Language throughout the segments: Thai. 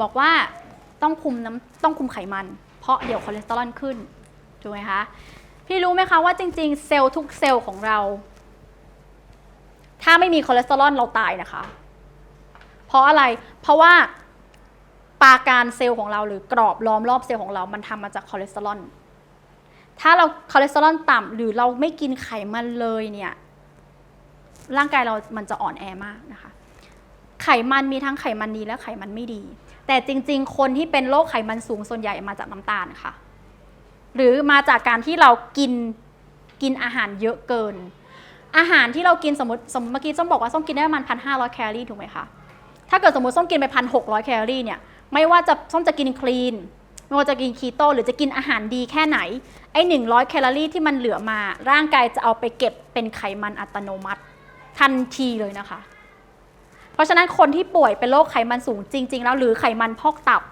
บอกว่าต้องคุมน้ำต้องคุมไขมัน เพราะเดี๋ยวคอเลสเตอรอลขึ้นถูกไหมคะพี่รู้ไหมคะว่าจริง ๆ เซลล์ทุกเซลล์ของเรา ถ้าไม่มีคอเลสเตอรอลเราตายนะคะ เพราะอะไรเพราะว่าปราการเซลล์ของเราหรือกรอบล้อมรอบเซลล์ของเรา มันทำมาจากคอเลสเตอรอลถ้าเราคอเลสเตอรอลต่ำหรือเราไม่กินไขมันเลยเนี่ยร่างกายเรามันจะอ่อนแอมากนะคะ ไขมันมีทั้งไขมันดีและไขมันไม่ดี แต่จริง ๆ คนที่เป็นโรคไขมันสูงส่วนใหญ่มาจากน้ำตาลค่ะ หรือมาจากการที่เรากินกินอาหารเยอะเกิน อาหารที่เรากินสมมติสมมติเมื่อกี้ส้มบอกว่าส้มกินได้ประมาณพันห้าร้อยแคลอรี่ถูกไหมคะถ้าเกิดสมมติส้มกินไปพันหกร้อยแคลอรี่เนี่ยไม่ว่าจะส้มจะกินคลีนไม่ว่าจะกินคีโตหรือจะกินอาหารดีแค่ไหนไอ้หนึ่งร้อยแคลอรี่ที่มันเหลือมา ร่างกายจะเอาไปเก็บเป็นไขมันอัตโนมัติ ทันทีเลยนะคะ เพราะฉะนั้นคนที่ป่วยเป็นโรคไขมันสูงจริง ๆ แล้วหรือไขมันพอกตับ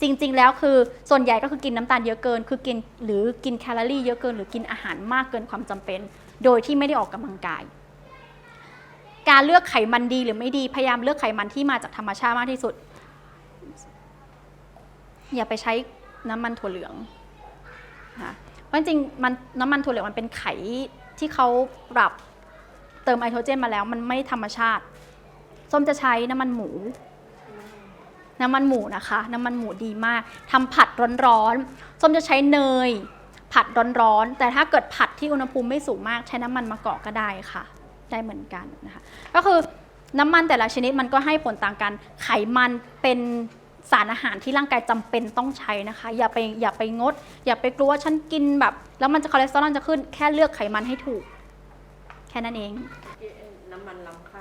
จริง ๆ แล้วคือส่วนใหญ่ก็คือกินน้ำตาลเยอะเกิน คือกินหรือกินแคลอรี่เยอะเกิน หรือกินอาหารมากเกินความจำเป็น โดยที่ไม่ได้ออกกำลังกาย การเลือกไขมันดีหรือไม่ดีพยายามเลือกไขมันที่มาจากธรรมชาติมากที่สุด อย่าไปใช้น้ำมันถั่วเหลืองนะเพราะจริงมันน้ำมันถั่วเหลืองมันเป็นไขที่เขาปรับเติมไอโตรเจนมาแล้วมันไม่ธรรมชาติ ส้มจะใช้น้ำมันหมู น้ำมันหมูนะคะ น้ำมันหมูดีมากทำผัดร้อนๆส้มจะใช้เนย ผัดร้อนๆแต่ถ้าเกิดผัดที่อุณหภูมิไม่สูงมาก ใช้น้ำมันมะกอกก็ได้ค่ะ ได้เหมือนกันนะคะ ก็คือน้ำมันแต่ละชนิดมันก็ให้ผลต่างกัน ไขมันเป็นสารอาหารที่ร่างกายจำเป็นต้องใช้นะคะ อย่าไปอย่าไปงด อย่าไปกลัวว่าฉันกินแบบ แล้วมันจะคอเลสเตอรอลจะขึ้นแค่เลือกไขมันให้ถูก แค่นั้นเองน้ำมันลำ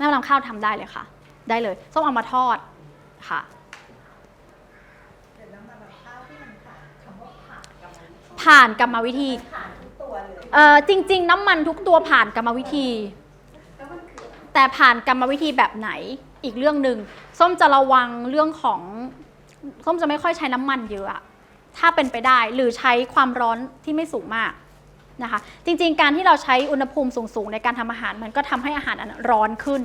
น้ำลำข้าวทำได้เลยค่ะ ได้เลยส้มเอามาทอดค่ะผ่านกรรมวิธีผ่านกรรมวิธีผ่านทุกตัวเออจริง ๆ น้ำมันทุกตัวผ่านกรรมวิธี แต่ผ่านกรรมวิธีแบบไหนอีกเรื่องหนึ่งส้มจะระวังเรื่องของส้มจะไม่ค่อยใช้น้ำมันเยอะถ้าเป็นไปได้หรือใช้ความร้อนที่ไม่สูงมาก นะคะ จริงๆ การที่เราใช้อุณหภูมิสูงๆ ในการทำอาหารมันก็ทำให้อาหารอันร้อนขึ้น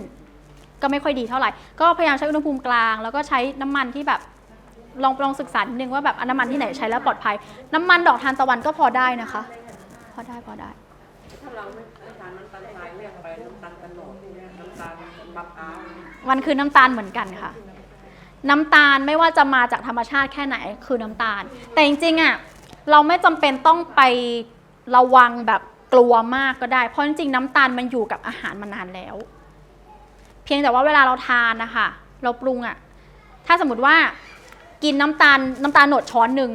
ก็ไม่ค่อยดีเท่าไหร่ ก็พยายามใช้อุณหภูมิกลาง แล้วก็ใช้น้ำมันที่แบบลองลองศึกษานิดนึงว่าแบบอันน้ำมันที่ไหนใช้แล้วปลอดภัย น้ำมันดอกทานตะวันก็พอได้นะคะ พอได้พอได้ถ้าเราไม่ไม่ทานน้ำตาลทรายเรียกไปน้ำตาลกระโหนดน้ำตาลมะพร้าวมันคือน้ำตาลเหมือนกันค่ะ น้ำตาลไม่ว่าจะมาจากธรรมชาติแค่ไหนคือน้ำตาล แต่จริงๆอะเราไม่จำเป็นต้องไป ระวังแบบกลัวมากก็ได้ เพราะจริงๆน้ำตาลมันอยู่กับอาหารมานานแล้ว เพียงแต่ว่าเวลาเราทานนะคะเราปรุงอะถ้าสมมติว่ากินน้ำตาลน้ำตาลโหนดช้อนหนึ่ง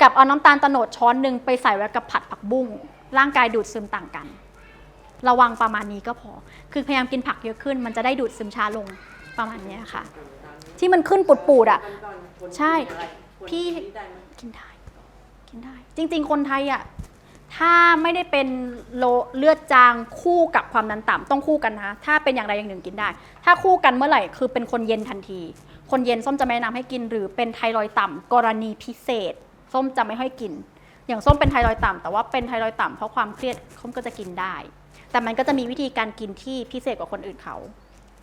กับเอาน้ำตาลตะโหนดช้อนหนึ่งไปใส่ไว้กับผัดผักบุ้งร่างกายดูดซึมต่างกัน ระวังประมาณนี้ก็พอ คือพยายามกินผักเยอะขึ้น มันจะได้ดูดซึมช้าลงประมาณเนี้ยค่ะ ที่มันขึ้นปูดๆอะ ใช่ พี่ได้ไหมกินได้กินได้ จริง ๆ คนไทยอะ ถ้าไม่ได้เป็นโลเลือดจางคู่กับความดันต่ำต้องคู่กันนะถ้าเป็นอย่างใดอย่างหนึ่งกินได้ ถ้าคู่กันเมื่อไหร่คือเป็นคนเย็นทันที คนเย็นส้มจะไม่แนะนำให้กิน หรือเป็นไทรอยต่ำกรณีพิเศษ ส้มจะไม่ให้กิน อย่างส้มเป็นไทรอยต่ำแต่ว่าเป็นไทรอยต่ำเพราะความเครียดส้มก็จะกินได้ แต่มันก็จะมีวิธีการกินที่พิเศษกว่าคนอื่นเขา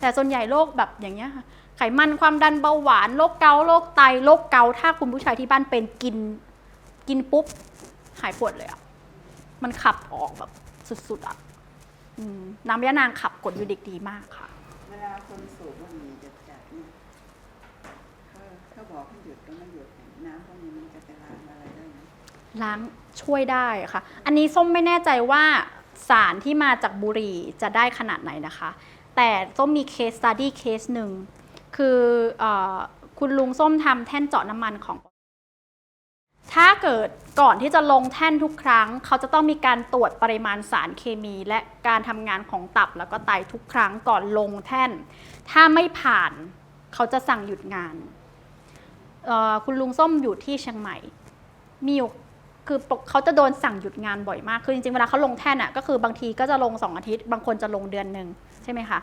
แต่ส่วนใหญ่โรคแบบอย่างเงี้ยไขมันความดันเบาหวานโรคเกาโรคไตโรคเกาถ้าคุณผู้ชายที่บ้านเป็นกิน กินปุ๊บหายปวดเลยอะ มันขับออกแบบสุดๆอะอืมน้ำยานางขับกดยูดิกดีมากค่ะ เวลาคนสูบบุหรี่จะจัดเนี่ยเขาเขาบอกให้หยุดก็ไม่หยุดน้ำพวกนี้มันจะไปล้างอะไรได้ไหมล้างช่วยได้ค่ะ อันนี้ส้มไม่แน่ใจว่าสารที่มาจากบุหรี่จะได้ขนาดไหนนะคะ แต่ส้มมีเคสสต u ดี้เคสหนึ่ง คือเออคุณลุงส้มทำแท่นเจาะน้ำมันของ ถ้าเกิดก่อนที่จะลงแท่นทุกครั้ง เขาจะต้องมีการตรวจปริมาณสารเคมี และการทำงานของตับแล้วก็ไตทุกครั้งก่อนลงแท่น ถ้าไม่ผ่านเขาจะสั่งหยุดงานคุณลุงส้มอยู่ที่เชียงใหม่ มีอยู่คือเขาจะโดนสั่งหยุดงานบ่อยมาก คือจริงๆ เวลาเขาลงแท่นอะก็คือบางทีก็จะลงสองอาทิตย์ บางคนจะลงเดือนหนึ่งใช่ไหมคะ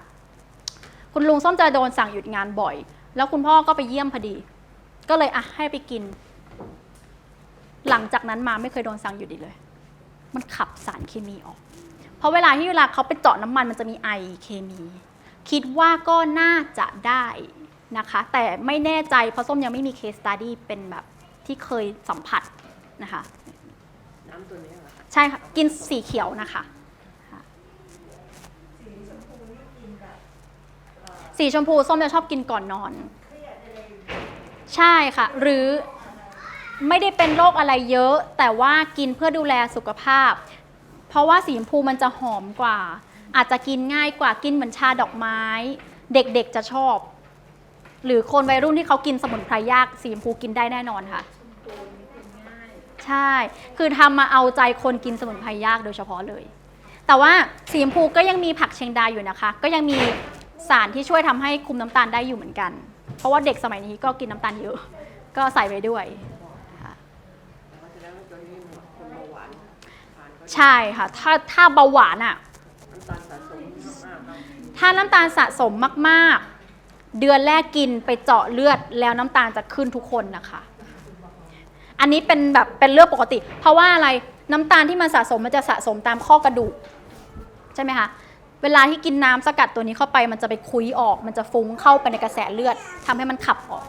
คุณลุงส้มจะโดนสั่งหยุดงานบ่อย แล้วคุณพ่อก็ไปเยี่ยมพอดี ก็เลยอะให้ไปกิน หลังจากนั้นมาไม่เคยโดนสั่งหยุดอีกเลย มันขับสารเคมีออก เพราะเวลาที่เวลาเขาไปเจาะน้ำมันมันจะมีไอเคมี คิดว่าก็น่าจะได้นะคะ แต่ไม่แน่ใจเพราะส้มยังไม่มี case study เป็นแบบที่เคยสัมผัสนะคะ น้ำตัวนี้เหรอใช่ค่ะ กินสีเขียวนะคะสีชมพูนี่กินแบบเอ่อสีชมพูส้มจะชอบกินก่อนนอนเครียดอะไรอย่างเงี้ยใช่ค่ะ หรือ ไม่ได้เป็นโรคอะไรเยอะ แต่ว่ากินเพื่อดูแลสุขภาพ เพราะว่าสีชมพูมันจะหอมกว่า อาจจะกินง่ายกว่ากินเหมือนชาดอกไม้ เด็กๆจะชอบ หรือคนวัยรุ่นที่เขากินสมุนไพรยากสีชมพูกินได้แน่นอนค่ะ ใช่ คือทำมาเอาใจคนกินสมุนไพรยากโดยเฉพาะเลย แต่ว่าสีชมพูก็ยังมีผักเชียงดาอยู่นะคะ ก็ยังมีสารที่ช่วยทำให้คุมน้ำตาลได้อยู่เหมือนกัน เพราะว่าเด็กสมัยนี้ก็กินน้ำตาลเยอะ ก็ใส่ไปด้วยค่ะ เพราะฉะนั้นตัวนี้เหมาะคนเบาหวานทานก็ ใช่ค่ะ ถ้าถ้าเบาหวานอะถ้าน้ำตาลสะสมมาก ๆ เดือนแรกกินไปเจาะเลือดแล้วน้ำตาลจะขึ้นทุกคนนะคะ อันนี้เป็นแบบเป็นเรื่องปกติ เพราะว่าอะไรน้ำตาลที่มันสะสมมันจะสะสมตามข้อกระดูกใช่ไหมคะเวลาที่กินน้ำสกัดตัวนี้เข้าไปมันจะไปคุยออก มันจะฟุ้งเข้าไปในกระแสเลือดทำให้มันขับออก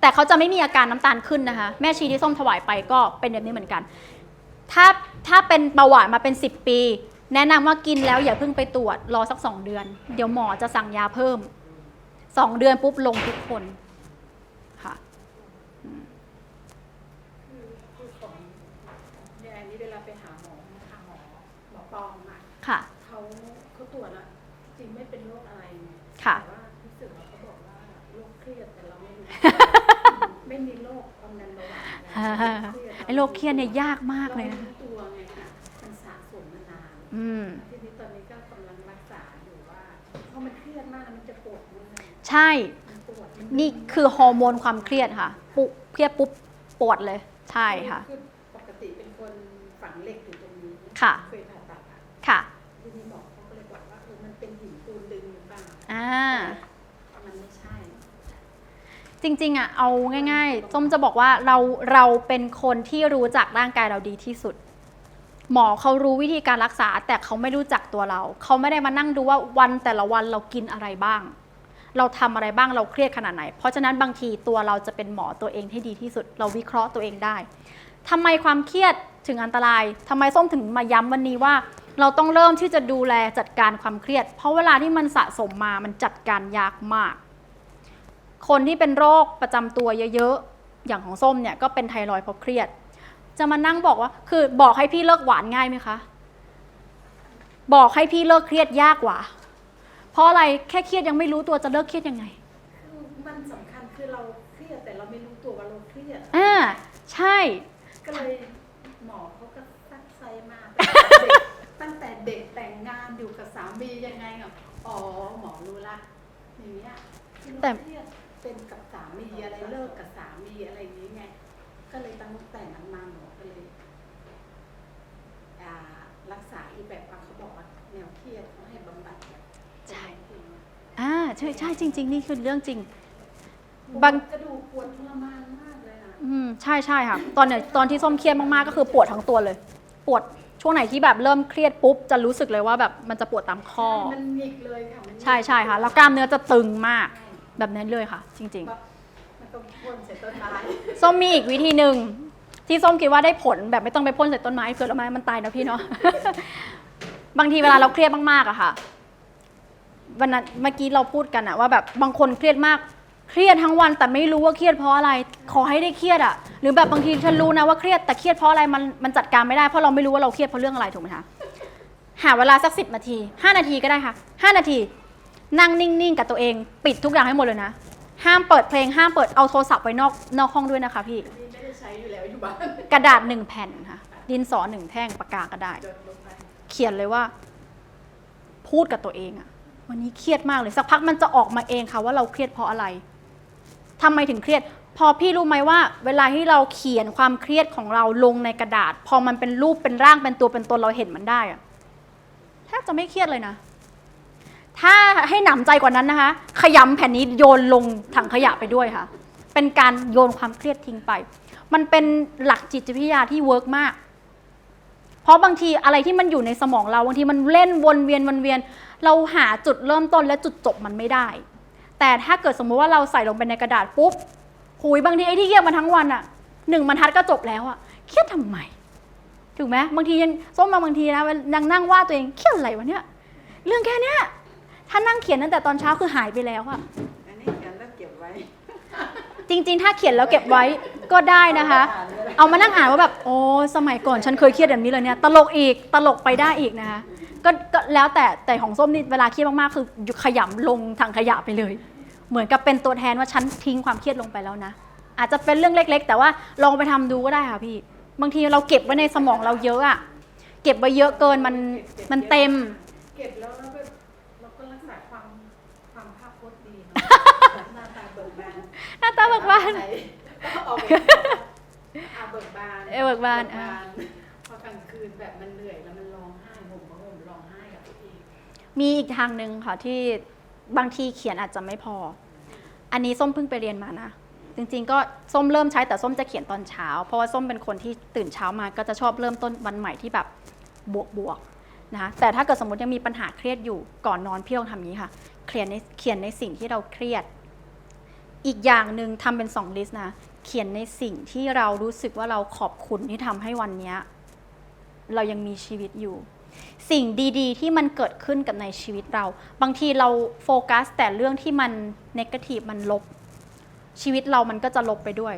แต่เขาจะไม่มีอาการน้ำตาลขึ้นนะคะ แม่ชีที่ส้มถวายไปก็เป็นแบบนี้เหมือนกัน ถ้า ถ้าเป็นเบาหวานมาเป็น 10 ปี แนะนำว่ากินแล้วอย่าเพิ่งไปตรวจรอสัก 2 เดือน เดี๋ยวหมอจะสั่งยาเพิ่ม 2 เดือนปุ๊บลงทุกคนค่ะ คือคือของยายนี่เวลาไปหาหมอหาหมอหมอปองอะค่ะ เขาเขาตรวจแล้วจริงไม่เป็นโรคอะไรค่ะ แต่ว่ารู้สึกว่าเขาบอกว่าโรคเครียดแต่เราไม่รู้ ไม่มีโรคความดันเบาหวานะไอ้โรคเครียดเนี่ยยากมากเลยนะ ร อืมทีนี้ตอนนี้ก็กำลังรักษาอยู่ว่าเพราะมันเครียดมากแล้วมันจะปวดเมื่อยใช่ มันปวดมันี่คือฮอร์โมนความเครียดค่ะ ปุ๊บเครียดปุ๊บปวดเลย ใช่ค่ะคือปกติเป็นคนฝังเหล็กอยู่ตรงนี้ค่ะ เคยผ่าตัดอะค่ะ ทีนี้หมอเขาก็เลยบอกว่าเออมันเป็นหินปูนดึงหรือเปล่าอ่า มันไม่ใช่ จริงๆอะเอาง่ายๆส้มจะบอกว่าเราเราเป็นคนที่รู้จักร่างกายเราดีที่สุด หมอเขารู้วิธีการรักษา แต่เขาไม่รู้จักตัวเรา เขาไม่ได้มานั่งดูว่าวันแต่ละวันเรากินอะไรบ้าง เราทำอะไรบ้างเราเครียดขนาดไหน เพราะฉะนั้นบางทีตัวเราจะเป็นหมอตัวเองให้ดีที่สุด เราวิเคราะห์ตัวเองได้ทำไมความเครียดถึงอันตรายทำไมส้มถึงมาย้ำวันนี้ว่า เราต้องเริ่มที่จะดูแลจัดการความเครียด เพราะเวลาที่มันสะสมมามันจัดการยากมาก คนที่เป็นโรคประจำตัวเยอะๆอย่างของส้มเนี่ยก็เป็นไทรอยด์เพราะเครียด จะมานั่งบอกว่า คือบอกให้พี่เลิกหวานง่ายไหมคะ บอกให้พี่เลิกเครียดยากกว่า เพราะอะไรแค่เครียดยังไม่รู้ตัวจะเลิกเครียดยังไงคือมันสำคัญคือเราเครียดแต่เราไม่รู้ตัวว่าเราเครียดอ่าใช่ ก็เลยหมอเขาก็ซักไซมากตั้งแต่เด็กแต่งงานอยู่กับสามียังไงอะอ๋อหมอรู้ละอย่างเงี้ยคือเราแต่เครียดเป็นกับสามีอะไรเลิกกับสามีอะไรอย่างนี้ไง ก็เลยตั้งแต่นั้นมาหมอก็เลยอ่ารักษาอีกแบบว่าเขาบอกว่าแนวเครียดเขาให้บำบัดแบบใช่จริงอ่าใช่ใช่จริง ๆ นี่คือเรื่องจริงๆบางกระดูกปวดทรมานมากเลยอะอืมใช่ใช่ค่ะ ตอนเนี่ยตอนที่ส้มเครียดมากๆก็คือปวดทั้งตัวเลย ปวดช่วงไหนที่แบบเริ่มเครียดปุ๊บจะรู้สึกเลยว่าแบบมันจะปวดตามข้อมันหงิกเลยค่ะมันหงิกใช่ใช่ค่ะแล้วกล้ามเนื้อจะตึงมากแบบนั้นเลยค่ะ จริงๆแบบมัน ต้องพ่นใส่ต้นไม้ส้มมีอีกวิธีหนึ่งที่ส้มคิดว่าได้ผลแบบไม่ต้องไปพ่นใส่ต้นไม้เผื่อต้นไม้มันตายนะพี่เนาะ บางทีเวลาเราเครียดมากๆอะค่ะวันนั้นเมื่อกี้เราพูดกันอะว่าแบบบางคนเครียดมาก เครียดทั้งวันแต่ไม่รู้ว่าเครียดเพราะอะไร ขอให้ได้เครียดอะหรือแบบบางทีฉันรู้นะว่าเครียดแต่เครียดเพราะอะไรมันมันจัดการไม่ได้เพราะเราไม่รู้ว่าเราเครียดเพราะเรื่องอะไรถูกไหมคะหาเวลาสักสิบนาทีห้านาทีก็ได้ค่ะห้านาที นั่งนิ่งๆกับตัวเอง ปิดทุกอย่างให้หมดเลยนะ ห้ามเปิดเพลงห้ามเปิดเอาโทรศัพท์ไว้นอกนอกห้องด้วยนะคะพี่ นี่ไม่ได้ใช้อยู่แล้วอยู่บ้านกระดาษหนึ่งแผ่นค่ะ ดินสอหนึ่งแท่งปากกาก็ได้ จดลงไปเขียนเลยว่า พูดกับตัวเองอะวันนี้เครียดมากเลยสักพักมันจะออกมาเองค่ะว่าเราเครียดเพราะอะไรทำไมถึงเครียด พอพี่รู้ไหมว่า เวลาที่เราเขียนความเครียดของเราลงในกระดาษ พอมันเป็นรูปเป็นร่างเป็นตัวเป็นตนเราเห็นมันได้อะแทบจะไม่เครียดเลยนะ ถ้าให้หนำใจกว่านั้นนะคะ ขยำแผ่นนี้โยนลงถังขยะไปด้วยค่ะ เป็นการโยนความเครียดทิ้งไป มันเป็นหลักจิตวิทยาที่เวิร์กมาก เพราะบางทีอะไรที่มันอยู่ในสมองเราบางทีมันเล่นวนเวียนวนเวียน เราหาจุดเริ่มต้นและจุดจบมันไม่ได้ แต่ถ้าเกิดสมมุติว่าเราใส่ลงไปในกระดาษปุ๊บหุยบางทีไอ้ที่เครียดมาทั้งวันอะหนึ่งบรรทัดก็จบแล้วอะเครียดทำไมถูกไหมบางทียังส้มมาบางทีนะยังนั่งว่าตัวเองเครียดอะไรวะเนี่ยเรื่องแค่เนี้ย ถ้านั่งเขียนตั้งแต่ตอนเช้าคือหายไปแล้วอะอันนี้เขียนแล้วเก็บไว้ จริง ๆ ถ้าเขียนแล้วเก็บไว้ก็ได้นะคะ เอามานั่งอ่านว่าแบบโอ้สมัยก่อนฉันเคยเครียดแบบนี้เลยเนี่ยตลกอีกตลกไปได้อีกนะคะก็ก็แล้วแต่แต่ของส้มนี่เวลาเครียดมากๆคือขยำลงถังขยะไปเลย เหมือนกับเป็นตัวแทนว่าฉันทิ้งความเครียดลงไปแล้วนะ อาจจะเป็นเรื่องเล็ก ๆ แต่ว่าลองไปทำดูก็ได้ค่ะพี่ บางทีเราเก็บไว้ในสมองเราเยอะอะเก็บไว้เยอะเกินมันมันเต็ม เก็บแล้ว หน้าตาเบิกบาน ก็เอาไปอาเบิกบานเออเบิกบานอ่าพอกลางคืนแบบมันเหนื่อยแล้วมันร้องไห้ห่มผ้าห่มร้องไห้กับตัวเองมีอีกทางหนึ่งค่ะที่บางทีเขียนอาจจะไม่พอ อันนี้ส้มเพิ่งไปเรียนมานะ จริงๆ ก็ส้มเริ่มใช้แต่ส้มจะเขียนตอนเช้า เพราะว่าส้มเป็นคนที่ตื่นเช้ามาก็จะชอบเริ่มต้นวันใหม่ที่แบบบวกบวกๆนะคะแต่ถ้าเกิดสมมติยังมีปัญหาเครียดอยู่ก่อนนอนพี่ลองทำอย่างนี้ค่ะเขียนในเขียนในสิ่งที่เราเครียด อีกอย่างหนึ่งทำเป็นสองลิสต์นะ เขียนในสิ่งที่เรารู้สึกว่าเราขอบคุณที่ทำให้วันนี้เรายังมีชีวิตอยู่ สิ่งดีๆ ที่มันเกิดขึ้นกับในชีวิตเรา บางทีเราโฟกัส แต่เรื่องที่มันเนกาทีฟมันลบ ชีวิตเรามันก็จะลบไปด้วย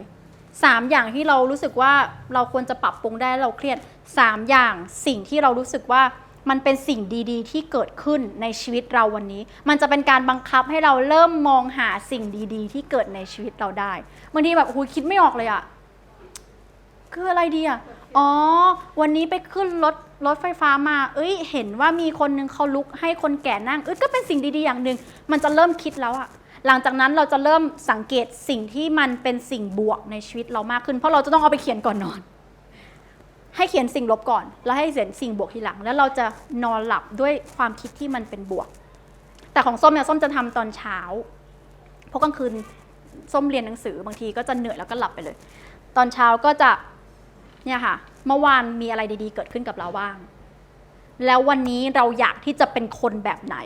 สามอย่างที่เรารู้สึกว่าเราควรจะปรับปรุงได้เราเครียดสามอย่างสิ่งที่เรารู้สึกว่า มันเป็นสิ่งดีๆ ที่เกิดขึ้นในชีวิตเราวันนี้ มันจะเป็นการบังคับให้เราเริ่มมองหาสิ่งดี ๆ ที่เกิดในชีวิตเราได้บางทีแบบโอ้ยคิดไม่ออกเลยอะคืออะไรดีอะอ๋อ วันนี้ไปขึ้นรถรถไฟฟ้ามา เอ้ย เห็นว่ามีคนนึงเขาลุกให้คนแก่นั่ง เอ้ย ก็เป็นสิ่งดีๆอย่างหนึ่ง มันจะเริ่มคิดแล้วอะหลังจากนั้นเราจะเริ่มสังเกตสิ่งที่มันเป็นสิ่งบวกในชีวิตเรามากขึ้น เพราะเราจะต้องเอาไปเขียนก่อนนอน ให้เขียนสิ่งลบก่อน แล้วให้เขียนสิ่งบวกทีหลัง แล้วเราจะนอนหลับด้วยความคิดที่มันเป็นบวก แต่ของส้มเนี่ยส้มจะทำตอนเช้า เพราะกลางคืนส้มเรียนหนังสือบางทีก็จะเหนื่อยแล้วก็หลับไปเลย ตอนเช้าก็จะเนี่ยค่ะเมื่อวานมีอะไรดีๆ เกิดขึ้นกับเราบ้าง แล้ววันนี้เราอยากที่จะเป็นคนแบบไหน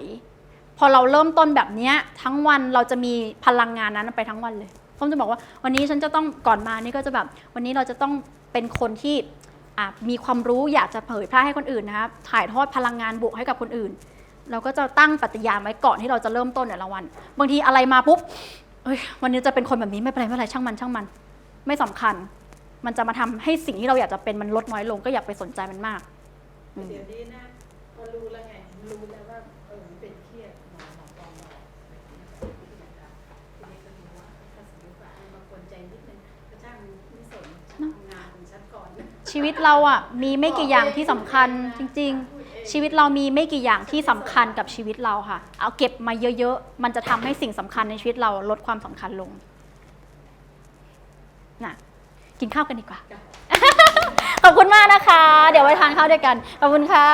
พอเราเริ่มต้นแบบเนี้ยทั้งวันเราจะมีพลังงานนั้นไปทั้งวันเลยส้มจะบอกว่าวันนี้ฉันจะต้องก่อนมานี่ก็จะแบบ วันนี้เราจะต้องเป็นคนที่ มีความรู้อยากจะเผยแพร่ให้คนอื่นนะครับถ่ายทอดพลังงานบวกให้กับคนอื่น เราก็จะตั้งปฏิญาณไว้ก่อนที่เราจะเริ่มต้นแต่ละวัน บางทีอะไรมาปุ๊บเอ้ยวันนี้จะเป็นคนแบบนี้ไม่เป็นไรไม่เป็นไรช่างมันช่างมัน ไม่สำคัญ มันจะมาทำให้สิ่งที่เราอยากจะเป็นมันลดน้อยลง ก็อย่าไปสนใจมันมากเดี๋ยวนี้นะพอรู้แล้วไง รู้แล้วว่าเออมันเป็นเครียดหมอหมอปองหมอแบบนี้ทีนี้ก็รู้ว่าถ้าสมมติว่าบางคนใจนิดนึงก็ช่างไม่สนฉันทำงานของฉันก่อน ชีวิตเราอะมีไม่กี่อย่างที่สำคัญจริง ๆ ชีวิตเรามีไม่กี่อย่างที่สำคัญกับชีวิตเราค่ะ เอาเก็บมาเยอะๆ มันจะทำให้สิ่งสำคัญในชีวิตเราลดความสำคัญลงน่ะกินข้าวกันดีกว่า ขอบคุณมากนะคะ เดี๋ยวไว้ทานข้าวด้วยกัน ขอบคุณค่ะ